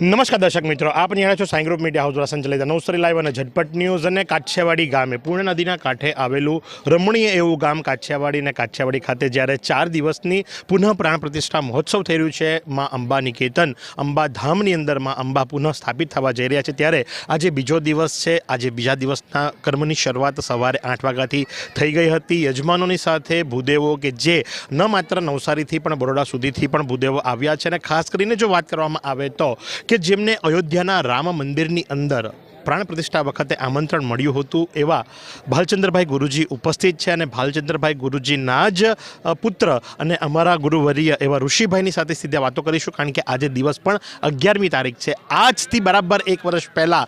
નમસ્કાર દર્શક મિત્રો, આપ નિહાળો છો સાઈ ગ્રુપ મીડિયા હાઉસ દ્વારા સંચાલિત નવસરી લાઈવ અને ઝટપટ ન્યૂઝ અને કાઠિયાવાડી ગામે. પૂર્ણ નદીના કાંઠે આવેલું રમણીય એવું ગામ કાઠિયાવાડી અને કાઠિયાવાડી ખાતે જ્યારે ચાર દિવસની પુનઃ પ્રાણ પ્રતિષ્ઠા મહોત્સવ થઈ રહ્યું છે, મા અંબા નિકેતન, અંબા ધામની અંદર મા અંબા પુનઃ સ્થાપિત થવા જઈ રહ્યા છે. ત્યારે આજે બીજો દિવસ છે, આજે બીજા દિવસના કર્મની શરૂઆત સવારે આઠ વાગ્યાથી થઈ ગઈ હતી. યજમાનોની સાથે ભૂદેવો કે જે ન માત્ર નવસારીથી પણ બરોડા સુધીથી પણ ભૂદેવો આવ્યા છે અને ખાસ કરીને જો વાત કરવામાં આવે તો કે જેમને અયોધ્યાના રામ મંદિરની અંદર પ્રાણ પ્રતિષ્ઠા વખતે આમંત્રણ મળ્યું હતું એવા ભાલચંદ્રભાઈ ગુરુજી ઉપસ્થિત છે અને ભાલચંદ્રભાઈ ગુરુજીના જ પુત્ર અને અમારા ગુરુવર્ય એવા ઋષિભાઈની સાથે સીધા વાતો કરીશું કારણ કે આજે દિવસ પણ અગિયારમી તારીખ છે. આજથી બરાબર એક વર્ષ પહેલાં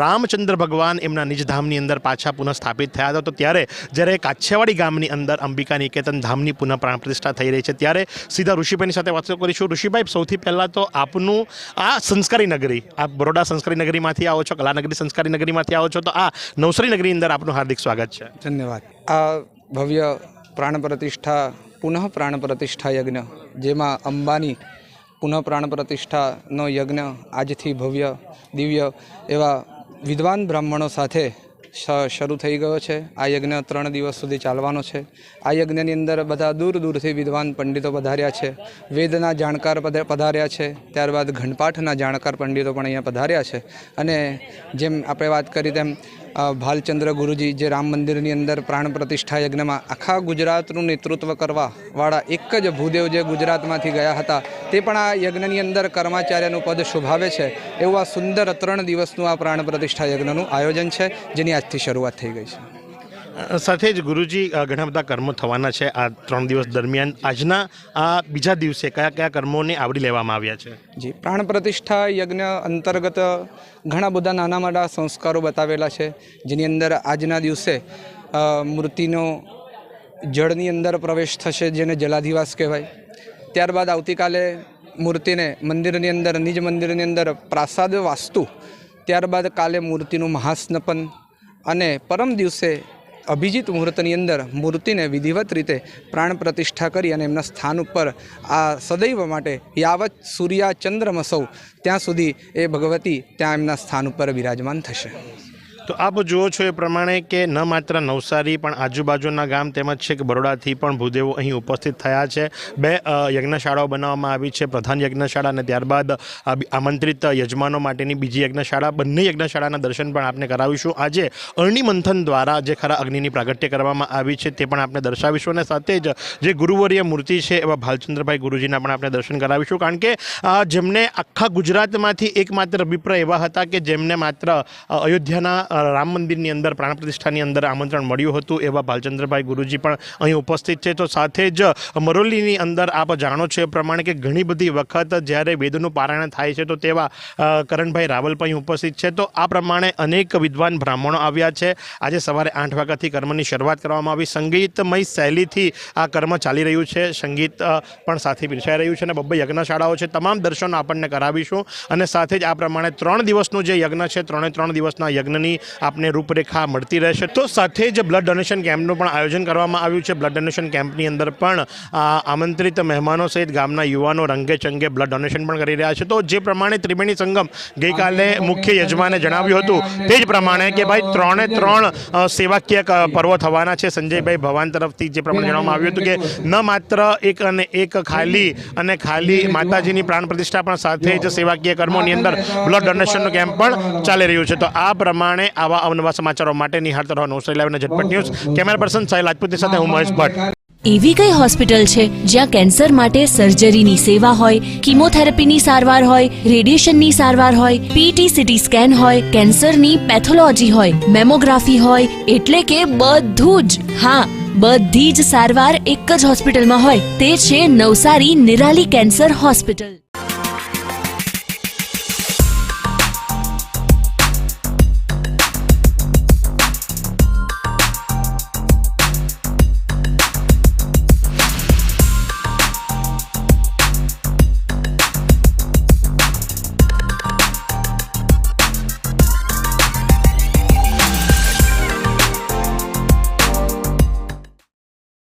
રામચંદ્ર ભગવાન એમના નિજધામની અંદર પાછા પુનઃ સ્થાપિત થયા હતા. તો ત્યારે જ્યારે કાછિયાવાડી ગામની અંદર અંબિકા નિકેતન ધામની પુનઃ પ્રાણ પ્રતિષ્ઠા થઈ રહી છે, ત્યારે સીધા ઋષિભાઈની સાથે વાતો કરીશું. ઋષિભાઈ, સૌથી પહેલાં તો આપનું આ સંસ્કારી નગરી આપ બરોડા સંસ્કારી નગરીમાંથી આવો છો કલાનગરી સંસ્કારી નગરીમાંથી આવો છો તો આ નવસારી નગરી અંદર આપનું હાર્દિક સ્વાગત છે. ધન્યવાદ. આ ભવ્ય પ્રાણ પ્રતિષ્ઠા પુનઃ પ્રાણ પ્રતિષ્ઠા યજ્ઞ, જેમાં અંબાની પુનઃ પ્રાણ પ્રતિષ્ઠાનો યજ્ઞ આજથી ભવ્ય, દિવ્ય એવા વિદ્વાન બ્રાહ્મણો સાથે શરૂ થઈ ગયો છે. આ યજ્ઞ ત્રણ દિવસ સુધી ચાલવાનો છે. આ યજ્ઞની અંદર બધા દૂર દૂરથી વિદ્વાન પંડિતો પધાર્યા છે. વેદના જાણકાર પધ- પધાર્યા છે. ત્યારબાદ ઘંટપાઠના જાણકાર પંડિતો પણ અહીંયા પધાર્યા છે. અને જેમ આપણે વાત કરી તેમ ભાલચંદ્ર ગુરુજી જે રામ મંદિરની અંદર પ્રાણ પ્રતિષ્ઠા યજ્ઞમાં આખા ગુજરાતનું નેતૃત્વ કરવાવાળા એક જ ભૂદેવ જે ગુજરાતમાંથી ગયા હતા, તે પણ આ યજ્ઞની અંદર કર્માચાર્યનું પદ શોભાવે છે. એવું આ સુંદર ત્રણ દિવસનું આ પ્રાણ પ્રતિષ્ઠા યજ્ઞનું આયોજન છે, જેની આજથી શરૂઆત થઈ ગઈ છે. સાથે જ ગુરુજી ઘણા બધા કર્મો થવાના છે આ ત્રણ દિવસ દરમિયાન. આજના, આ બીજા દિવસે કયા કયા કર્મોને આવરી લેવામાં આવ્યા છે? જી, પ્રાણ પ્રતિષ્ઠા યજ્ઞ અંતર્ગત ઘણા બધા નાના મોટા સંસ્કારો બતાવેલા છે, જેની અંદર આજના દિવસે મૂર્તિનો જળની અંદર પ્રવેશ થશે જેને જલાધિવાસ કહેવાય. ત્યારબાદ આવતીકાલે મૂર્તિને મંદિરની અંદર, નિજ મંદિરની અંદર પ્રાસાદ વાસ્તુ, ત્યારબાદ કાલે મૂર્તિનું મહાસ્નપન અને પરમ દિવસે અભિજીત મુહૂર્તની અંદર મૂર્તિને વિધિવત રીતે પ્રાણ પ્રતિષ્ઠા કરી અને એમના સ્થાન ઉપર આ સદૈવ માટે યાવત સૂર્યા ચંદ્રમસૌ ત્યાં સુધી એ ભગવતી ત્યાં એમના સ્થાન ઉપર બિરાજમાન થશે. તો આપ જુઓ છો એ પ્રમાણે કે ન માત્ર નવસારી, પણ આજુબાજુના ગામ તેમજ છે કે બરોડાથી પણ ભૂદેવો અહીં ઉપસ્થિત થયા છે. બે યજ્ઞશાળાઓ બનાવવામાં આવી છે. પ્રધાન યજ્ઞશાળા અને ત્યારબાદ આમંત્રિત યજમાનો માટેની બીજી યજ્ઞશાળા. બંને યજ્ઞશાળાના દર્શન પણ આપને કરાવીશું. આજે અરણી દ્વારા જે ખરા અગ્નિની પ્રાગટ્ય કરવામાં આવી છે તે પણ આપણે દર્શાવીશું. અને સાથે જ જે ગુરુવર્ય મૂર્તિ છે એવા ભાલચંદ્રભાઈ ગુરુજીના પણ આપણે દર્શન કરાવીશું. કારણ કે જેમને આખા ગુજરાતમાંથી એકમાત્ર અભિપ્રાય એવા હતા કે જેમને માત્ર અયોધ્યાના રામ મંદિરની અંદર, પ્રાણ પ્રતિષ્ઠાની અંદર આમંત્રણ મળ્યું હતું એવા ભાલચંદ્રભાઈ ગુરુજી પણ અહીં ઉપસ્થિત છે. તો સાથે જ મરોલીની અંદર આપ જાણો છો એ પ્રમાણે કે ઘણી બધી વખત જ્યારે વેદનું પારાયણ થાય છે તો તેવા કરણભાઈ રાવલ પણ ઉપસ્થિત છે. તો આ પ્રમાણે અનેક વિદ્વાન બ્રાહ્મણો આવ્યા છે. આજે સવારે આઠ વાગ્યાથી કર્મની શરૂઆત કરવામાં આવી. સંગીતમય શૈલીથી આ કર્મ ચાલી રહ્યું છે. સંગીત પણ સાથે પીરસાઈ રહ્યું છે અને બબ્બે યજ્ઞશાળાઓ છે. તમામ દર્શનો આપણને કરાવીશું. અને સાથે જ આ પ્રમાણે ત્રણ દિવસનું જે યજ્ઞ છે, ત્રણે ત્રણ દિવસના યજ્ઞની આપને રૂપરેખા મળતી રહેશે. તો સાથે જ બ્લડ ડોનેશન કેમ્પનું પણ આયોજન કરવામાં આવ્યું છે. બ્લડ ડોનેશન કેમ્પની અંદર પણ આમંત્રિત મહેમાનો સહિત ગામના યુવાનો રંગે ચંગે બ્લડ ડોનેશન પણ કરી રહ્યા છે. તો જે પ્રમાણે ત્રિવેણી સંગમ ગઈકાલે મુખ્ય યજમાને જણાવ્યું હતું, તે જ પ્રમાણે કે ભાઈ ત્રણે ત્રણ સેવાકીય પર્વ થવાના છે. સંજયભાઈ ભવાન તરફથી જે પ્રમાણે જણાવવામાં આવ્યું હતું કે, ન માત્ર એક અને એક ખાલી અને ખાલી માતાજીની પ્રાણ પ્રતિષ્ઠા પણ સાથે જ સેવાકીય કર્મોની અંદર બ્લડ ડોનેશનનો કેમ્પ પણ ચાલી રહ્યું છે. તો આ પ્રમાણે આવા અવનવા સમાચારો માટે નિહાળતા રહો નવસારી લાઈવ અને ઝટપટ ન્યૂઝ. કેમેરા પર્સન સાહિલ રાજપૂતની સાથે હું મહેશ ભટ્ટ. એવી કઈ હોસ્પિટલ છે જ્યાં કેન્સર માટે સર્જરીની સેવા હોય કિમોથેરાપીની સારવાર હોય રેડિયેશનની સારવાર હોય પીટી સીટી સ્કેન હોય કેન્સરની પેથોલોજી હોય મેમોગ્રાફી હોય એટલે કે બધું જ. હા બધી જ સારવાર એક જ હોસ્પિટલમાં હોય. તે છે નવસારી નિરાલી કેન્સર હોસ્પિટલ.